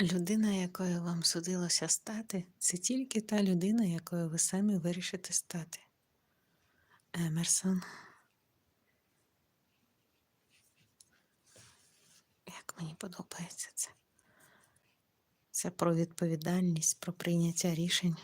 Людина, якою вам судилося стати, це тільки та людина, якою ви самі вирішите стати. Емерсон. Як мені подобається це. Це про відповідальність, про прийняття рішень.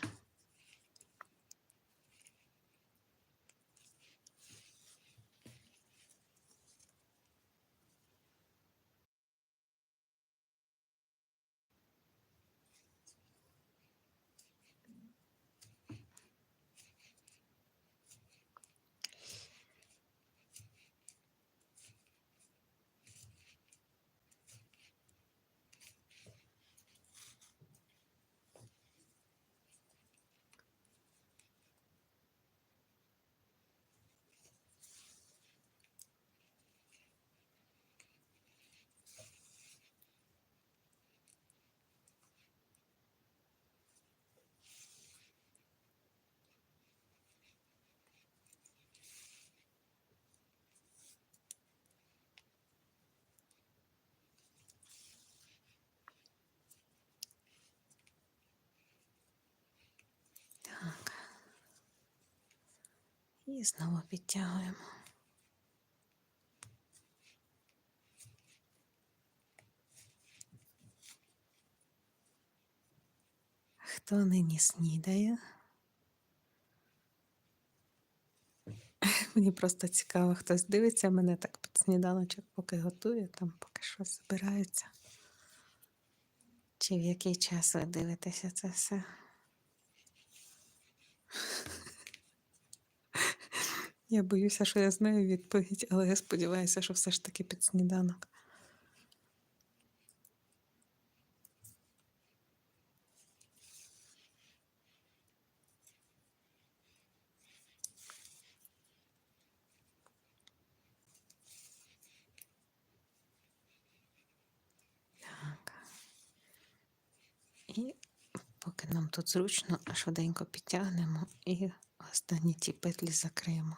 Так. І знову підтягуємо. Хто нині снідає? Мені просто цікаво, хтось дивиться мене так під сніданочок, поки готує, там поки щось збирається. Чи в який час ви дивитеся це все? Я боюся, що я знаю відповідь, але я сподіваюся, що все ж таки під сніданок. Так. І поки нам тут зручно, швиденько підтягнемо і останні ті петлі закриємо.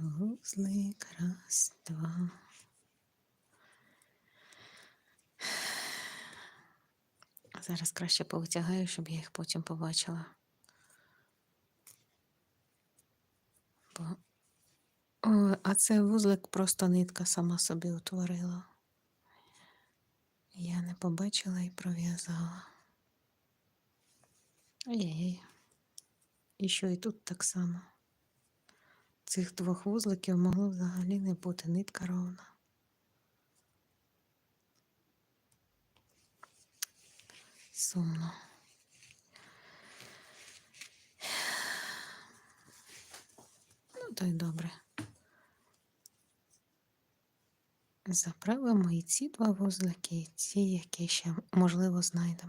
Вузлик, раз, два. Зараз краще повитягаю, щоб я їх потім побачила. Бо... О, а це вузлик просто нитка сама собі утворила. Я не побачила і пров'язала. Ай-яй. І що і тут так само. Цих двох вузликів могло взагалі не бути нитка ровна. Сумно. Ну, то й добре. Заправимо і ці два вузлики, і ці, які ще можливо знайдемо.